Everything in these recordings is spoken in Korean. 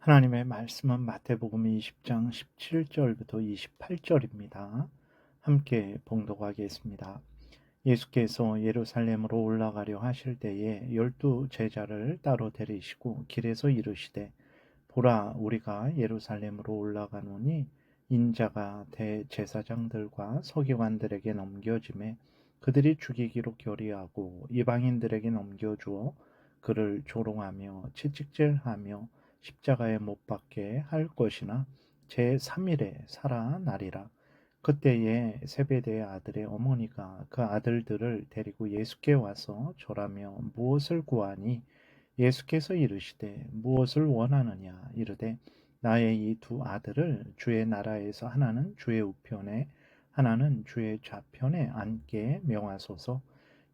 하나님의 말씀은 마태복음 20장 17절부터 28절입니다. 함께 봉독하겠습니다. 예수께서 예루살렘으로 올라가려 하실 때에 열두 제자를 따로 데리시고 길에서 이르시되 보라 우리가 예루살렘으로 올라가노니 인자가 대제사장들과 서기관들에게 넘겨짐에 그들이 죽이기로 결의하고 이방인들에게 넘겨주어 그를 조롱하며 채찍질하며 십자가에 못 박게 할 것이나 제 3일에 살아나리라. 그때에 세베대의 아들의 어머니가 그 아들들을 데리고 예수께 와서 절하며 무엇을 구하니? 예수께서 이르시되 무엇을 원하느냐? 이르되 나의 이 두 아들을 주의 나라에서 하나는 주의 우편에 하나는 주의 좌편에 앉게 명하소서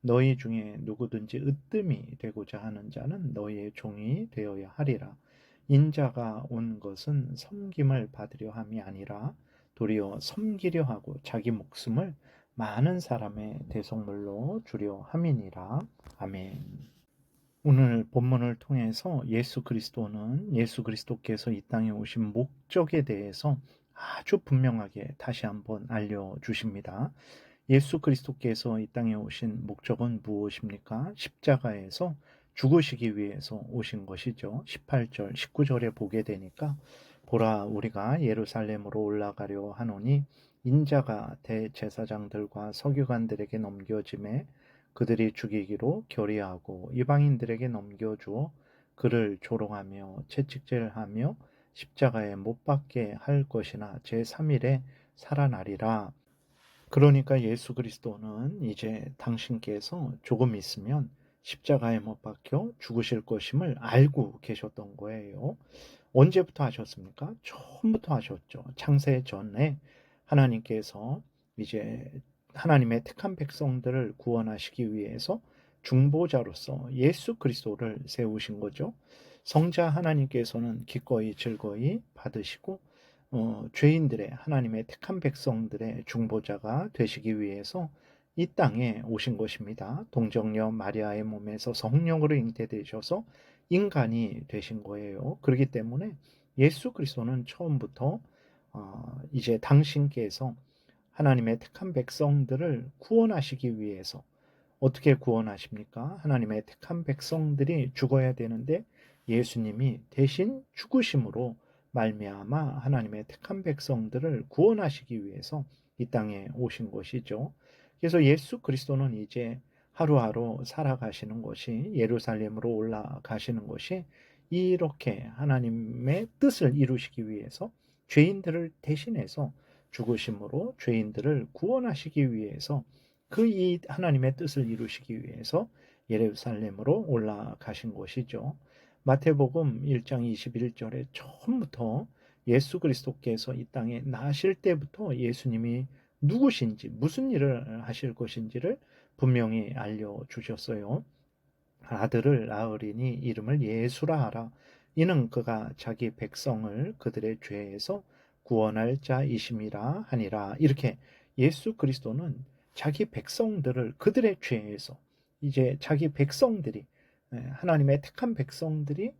너희 중에 누구든지 으뜸이 되고자 하는 자는 너희의 종이 되어야 하리라. 인자가 온 것은 섬김을 받으려 함이 아니라 도리어 섬기려 하고 자기 목숨을 많은 사람의 대속물로 주려 함이니라. 아멘. 오늘 본문을 통해서 예수 그리스도는 예수 그리스도께서 이 땅에 오신 목적에 대해서 아주 분명하게 다시 한번 알려주십니다. 예수 그리스도께서 이 땅에 오신 목적은 무엇입니까? 십자가에서 죽으시기 위해서 오신 것이죠. 18절, 19절에 보게 되니까 보라 우리가 예루살렘으로 올라가려 하노니 인자가 대제사장들과 서기관들에게 넘겨짐에 그들이 죽이기로 결의하고 이방인들에게 넘겨주어 그를 조롱하며 채찍질하며 십자가에 못 박게 할 것이나 제3일에 살아나리라. 그러니까 예수 그리스도는 이제 당신께서 조금 있으면 십자가에 못 박혀 죽으실 것임을 알고 계셨던 거예요. 언제부터 하셨습니까? 처음부터 하셨죠. 창세 전에 하나님께서 이제 하나님의 택한 백성들을 구원하시기 위해서 중보자로서 예수 그리스도를 세우신 거죠. 성자 하나님께서는 기꺼이 즐거이 받으시고 어, 죄인들의 하나님의 택한 백성들의 중보자가 되시기 위해서 이 땅에 오신 것입니다. 동정녀 마리아의 몸에서 성령으로 잉태되셔서 인간이 되신 거예요. 그렇기 때문에 예수 그리스도는 처음부터 어, 이제 당신께서 하나님의 택한 백성들을 구원하시기 위해서 어떻게 구원하십니까? 하나님의 택한 백성들이 죽어야 되는데 예수님이 대신 죽으심으로 말미암아 하나님의 택한 백성들을 구원하시기 위해서 이 땅에 오신 것이죠. 그래서 예수 그리스도는 이제 하루하루 살아가시는 것이 예루살렘으로 올라가시는 것이 이렇게 하나님의 뜻을 이루시기 위해서 죄인들을 대신해서 죽으심으로 죄인들을 구원하시기 위해서 그 이 하나님의 뜻을 이루시기 위해서 예루살렘으로 올라가신 것이죠. 마태복음 1장 21절에 처음부터 예수 그리스도께서 이 땅에 나실 때부터 예수님이 누구신지 무슨 일을 하실 것인지를 분명히 알려 주셨어요. 아들을 낳으리니 이름을 예수라 하라. 이는 그가 자기 백성을 그들의 죄에서 구원할 자이심이라 하니라. 이렇게 예수 그리스도는 자기 백성들을 그들의 죄에서 이제 자기 백성들이 예, 하나님의 택한 백성들이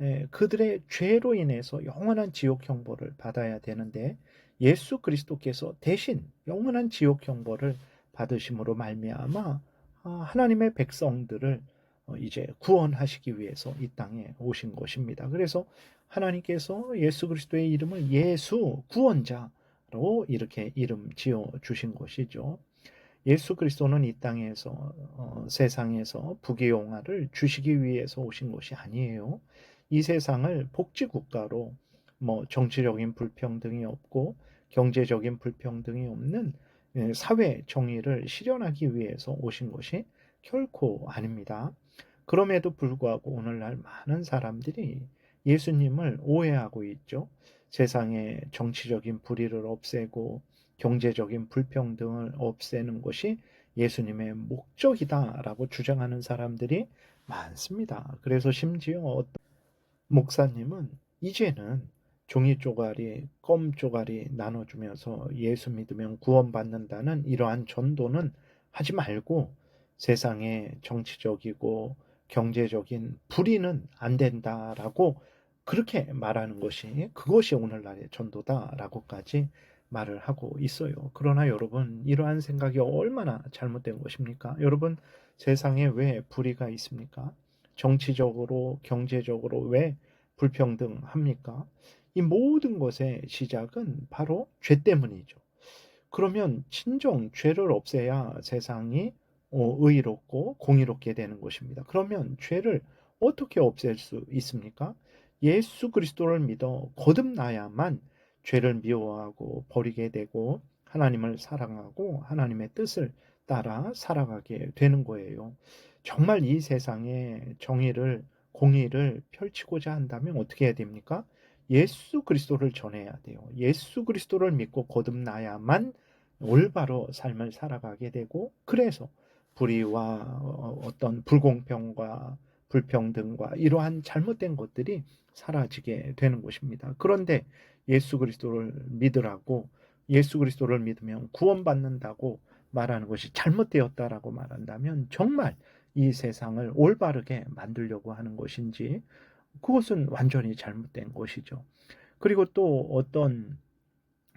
예, 그들의 죄로 인해서 영원한 지옥 형벌을 받아야 되는데 예수 그리스도께서 대신 영원한 지옥 형벌을 받으심으로 말미암아 아, 하나님의 백성들을 어, 이제 구원하시기 위해서 이 땅에 오신 것입니다. 그래서 하나님께서 예수 그리스도의 이름을 예수 구원자로 이렇게 이름 지어 주신 것이죠. 예수 그리스도는 이 땅에서 어, 세상에서 부귀영화를 주시기 위해서 오신 것이 아니에요. 이 세상을 복지 국가로 뭐 정치적인 불평등이 없고 경제적인 불평등이 없는 예, 사회 정의를 실현하기 위해서 오신 것이 결코 아닙니다. 그럼에도 불구하고 오늘날 많은 사람들이 예수님을 오해하고 있죠. 세상의 정치적인 불의를 없애고 경제적인 불평등을 없애는 것이 예수님의 목적이다라고 주장하는 사람들이 많습니다. 그래서 심지어 어떤 목사님은 이제는 종이 쪼가리, 껌 쪼가리 나눠주면서 예수 믿으면 구원받는다는 이러한 전도는 하지 말고 세상에 정치적이고 경제적인 불의는 안 된다라고 그렇게 말하는 것이 그것이 오늘날의 전도다라고까지 말을 하고 있어요. 그러나 여러분 이러한 생각이 얼마나 잘못된 것입니까? 여러분 세상에 왜 불의가 있습니까? 정치적으로 경제적으로 왜 불평등합니까? 이 모든 것의 시작은 바로 죄 때문이죠. 그러면 진정 죄를 없애야 세상이 어, 의롭고 공의롭게 되는 것입니다. 그러면 죄를 어떻게 없앨 수 있습니까? 예수 그리스도를 믿어 거듭나야만 죄를 미워하고 버리게 되고 하나님을 사랑하고 하나님의 뜻을 따라 살아가게 되는 거예요. 정말 이 세상에 정의를 공의를 펼치고자 한다면 어떻게 해야 됩니까? 예수 그리스도를 전해야 돼요. 예수 그리스도를 믿고 거듭나야만 올바로 삶을 살아가게 되고 그래서 불의와 어, 어떤 불공평과 불평등과 이러한 잘못된 것들이 사라지게 되는 것입니다. 그런데 예수 그리스도를 믿으라고 예수 그리스도를 믿으면 구원받는다고 말하는 것이 잘못되었다라고 말한다면 정말 이 세상을 올바르게 만들려고 하는 것인지 그것은 완전히 잘못된 것이죠. 그리고 또 어떤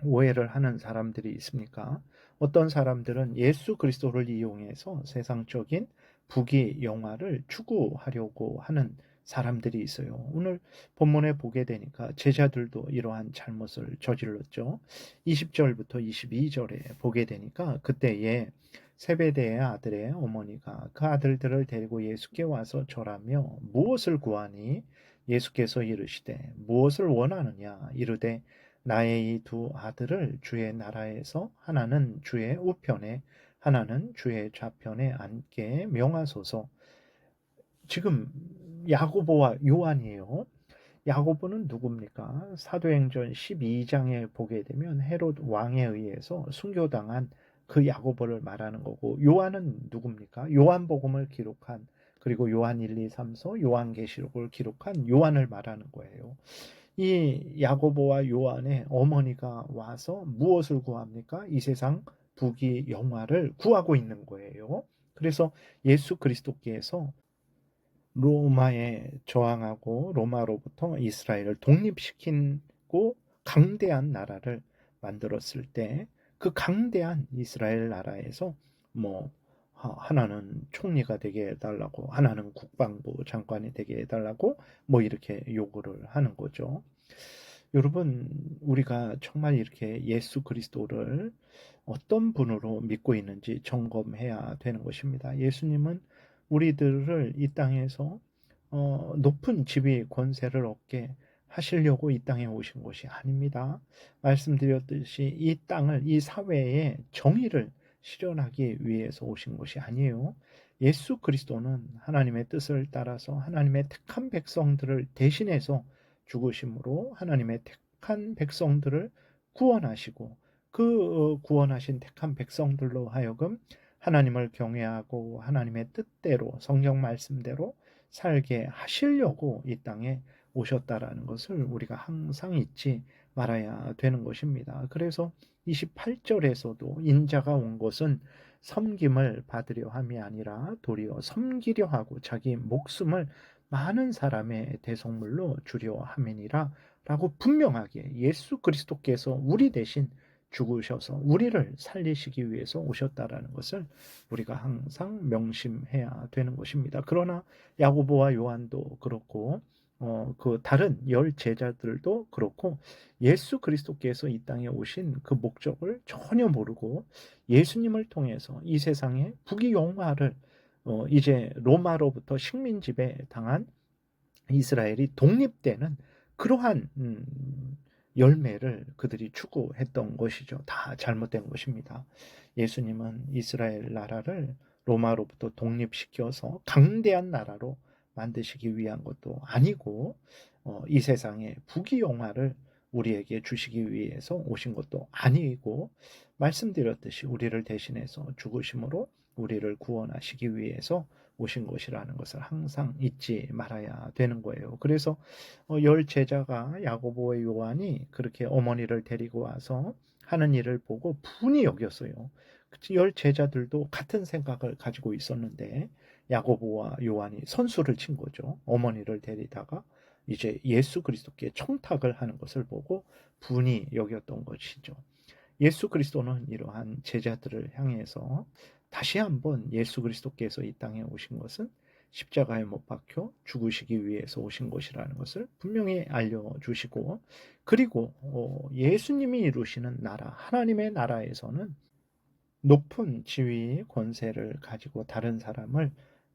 오해를 하는 사람들이 있습니까? 어떤 사람들은 예수 그리스도를 이용해서 세상적인 부귀 영화를 추구하려고 하는 사람들이 있어요. 오늘 본문에 보게 되니까 제자들도 이러한 잘못을 저질렀죠. 20절부터 22절에 보게 되니까 그때에 세베대의 아들의 어머니가 그 아들들을 데리고 예수께 와서 절하며 무엇을 구하니 예수께서 이르시되 무엇을 원하느냐 이르되 나의 이 두 아들을 주의 나라에서 하나는 주의 우편에 하나는 주의 좌편에 앉게 명하소서. 지금 야고보와 요한이에요. 야고보는 누굽니까? 사도행전 12장에 보게 되면 헤롯 왕에 의해서 순교당한 그 야고보를 말하는 거고 요한은 누굽니까? 요한복음을 기록한 그리고 요한 1, 2, 3서 요한계시록을 기록한 요한을 말하는 거예요. 이 야고보와 요한의 어머니가 와서 무엇을 구합니까? 이 세상 부귀 영화를 구하고 있는 거예요. 그래서 예수 그리스도께서 로마에 저항하고 로마로부터 이스라엘을 독립시키고 강대한 나라를 만들었을 때 그 강대한 이스라엘 나라에서 뭐 하나는 총리가 되게 해달라고 하나는 국방부 장관이 되게 해달라고 뭐 이렇게 요구를 하는 거죠. 여러분 우리가 정말 이렇게 예수 그리스도를 어떤 분으로 믿고 있는지 점검해야 되는 것입니다. 예수님은 우리들을 이 땅에서 어, 높은 지위 권세를 얻게 하시려고 이 땅에 오신 것이 아닙니다. 말씀드렸듯이 이 땅을 이 사회의 정의를 실현하기 위해서 오신 것이 아니에요. 예수 그리스도는 하나님의 뜻을 따라서 하나님의 택한 백성들을 대신해서 죽으심으로 하나님의 택한 백성들을 구원하시고 그 어, 구원하신 택한 백성들로 하여금 하나님을 경외하고 하나님의 뜻대로 성경 말씀대로 살게 하시려고 이 땅에 오셨다라는 것을 우리가 항상 잊지 말아야 되는 것입니다. 그래서 28절에서도 인자가 온 것은 섬김을 받으려 함이 아니라 도리어 섬기려 하고 자기 목숨을 많은 사람의 대성물로 주려 함이니라 라고 분명하게 예수 그리스도께서 우리 대신 죽으셔서 우리를 살리시기 위해서 오셨다라는 것을 우리가 항상 명심해야 되는 것입니다. 그러나 야고보와 요한도 그렇고 어, 그 다른 열 제자들도 그렇고 예수 그리스도께서 이 땅에 오신 그 목적을 전혀 모르고 예수님을 통해서 이 세상의 부귀 영화를 어, 이제 로마로부터 식민 지배 당한 이스라엘이 독립되는 그러한 음, 열매를 그들이 추구했던 것이죠. 다 잘못된 것입니다. 예수님은 이스라엘 나라를 로마로부터 독립시켜서 강대한 나라로 만드시기 위한 것도 아니고 어, 이 세상의 부귀영화를 우리에게 주시기 위해서 오신 것도 아니고 말씀드렸듯이 우리를 대신해서 죽으심으로 우리를 구원하시기 위해서 오신 것이라는 것을 항상 잊지 말아야 되는 거예요. 그래서 어, 열 제자가 야고보와 요한이 그렇게 어머니를 데리고 와서 하는 일을 보고 분이 여겼어요. 열 제자들도 같은 생각을 가지고 있었는데 야고보와 요한이 선수를 친 거죠. 어머니를 데리다가 이제 예수 그리스도께 청탁을 하는 것을 보고 분이 여겼던 것이죠. 예수 그리스도는 이러한 제자들을 향해서 다시 한번 예수 그리스도께서 이 땅에 오신 것은 십자가에 못 박혀 죽으시기 위해서 오신 것이라는 것을 분명히 알려주시고 그리고 어, 예수님이 이루시는 나라 하나님의 나라에서는 높은 지위 권세를 가지고 다른 사람을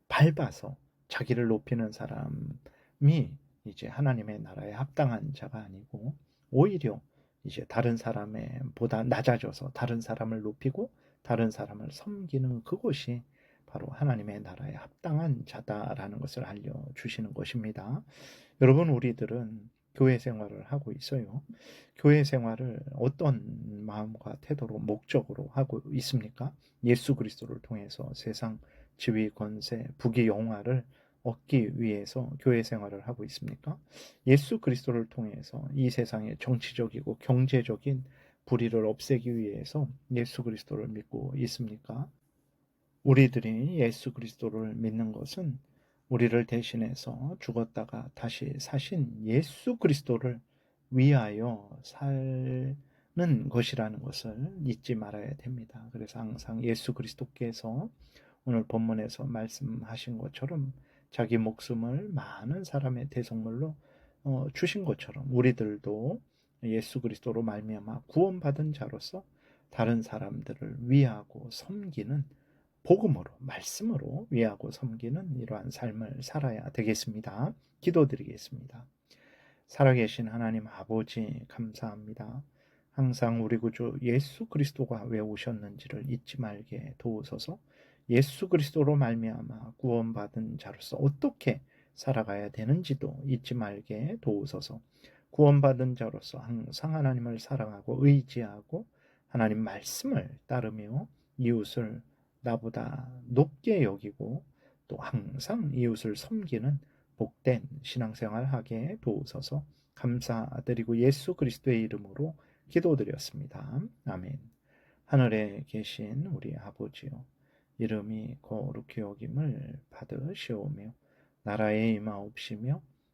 밟아서 자기를 높이는 사람이 이제 하나님의 나라에 합당한 자가 아니고 오히려 이제 다른 사람의 보다 낮아져서 다른 사람을 높이고 다른 사람을 섬기는 그것이 바로 하나님의 나라에 합당한 자다라는 것을 알려주시는 것입니다. 여러분, 우리들은 교회 생활을 하고 있어요. 교회 생활을 어떤 마음과 태도로 목적으로 하고 있습니까? 예수 그리스도를 통해서 세상 지위 권세 부귀 영화를 얻기 위해서 교회 생활을 하고 있습니까? 예수 그리스도를 통해서 이 세상의 정치적이고 경제적인 불의를 없애기 위해서 예수 그리스도를 믿고 있습니까? 우리들이 예수 그리스도를 믿는 것은 우리를 대신해서 죽었다가 다시 사신 예수 그리스도를 위하여 살는 것이라는 것을 잊지 말아야 됩니다. 그래서 항상 예수 그리스도께서 오늘 본문에서 말씀하신 것처럼 자기 목숨을 많은 사람의 대성물로 어, 주신 것처럼 우리들도 예수 그리스도로 말미암아 구원받은 자로서 다른 사람들을 위하고 섬기는 복음으로 말씀으로 위하고 섬기는 이러한 삶을 살아야 되겠습니다. 기도드리겠습니다. 살아계신 하나님 아버지 감사합니다. 항상 우리 구주 예수 그리스도가 왜 오셨는지를 잊지 말게 도우소서. 예수 그리스도로 말미암아 구원받은 자로서 어떻게 살아가야 되는지도 잊지 말게 도우소서. 구원받은 자로서 항상 하나님을 사랑하고 의지하고 하나님 말씀을 따르며 이웃을 나보다 높게 여기고 또 항상 이웃을 섬기는 복된 신앙생활 하게 도우소서 감사드리고 예수 그리스도의 이름으로 기도드렸습니다. 아멘. 하늘에 계신 우리 아버지요. 이름이 거룩히 여김을 받으시오며 나라에 임하옵시며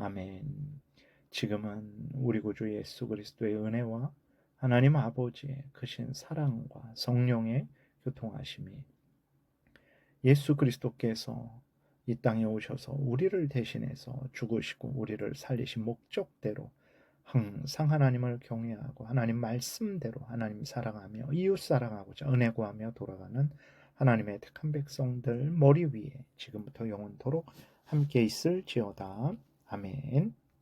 아멘. 지금은 우리 구주 예수 그리스도의 은혜와 하나님 아버지의 크신 사랑과 성령의 교통하심이 예수 그리스도께서 이 땅에 오셔서 우리를 대신해서 죽으시고 우리를 살리신 목적대로 항상 하나님을 경외하고 하나님 말씀대로 하나님 사랑하며 이웃 사랑하고자 은혜 구하며 돌아가는 하나님의 택한 백성들 머리 위에 지금부터 영원토록 함께 있을지어다. 아멘.